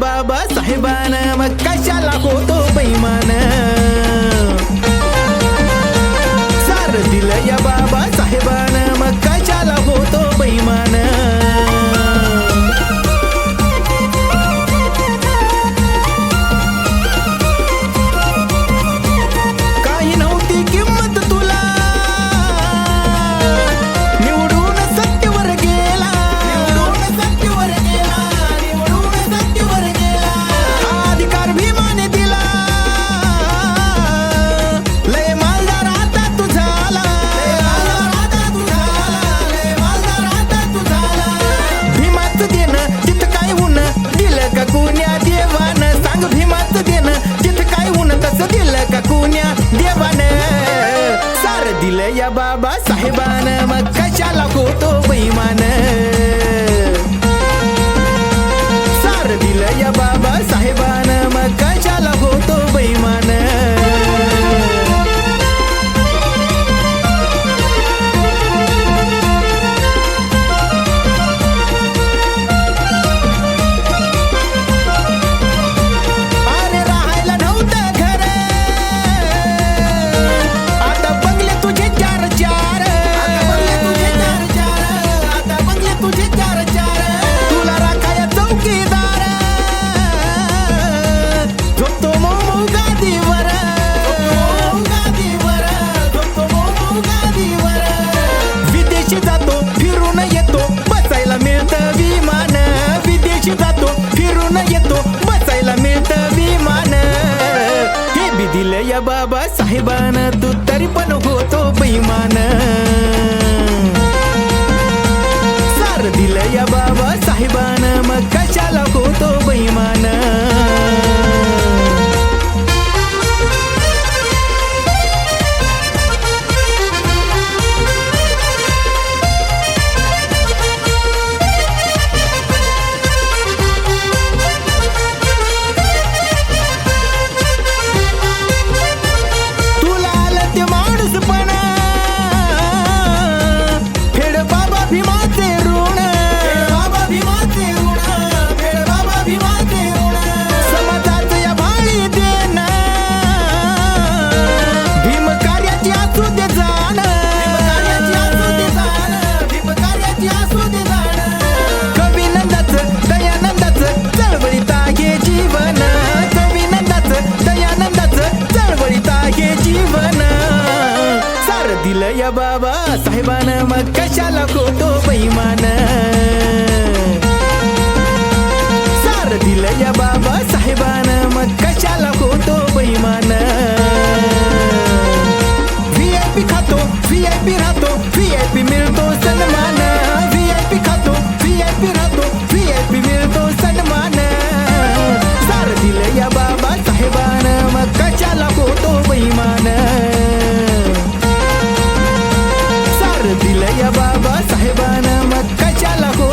बाबा साहेबान मग कशाला होतो पैमान कुण्या देवानं. सार दिलं या बाबा साहेबानं. मग कशाला होतो बैमान तुझ्या बाबा साहेबान तू तरी पण होतो बैमान सार दिलं या बाबा साहेबान. या बाबा साहेबान मग कशाला खोटो बैमान सार दिलं या बाबा साहेबान मग कशाला खोटो बैमान व्ही आय पी खातो व्ही आय पी राहतो व्ही आय पी मिळतो सन्मान. दिलं या बाबा साहेबानं मग कशाला हो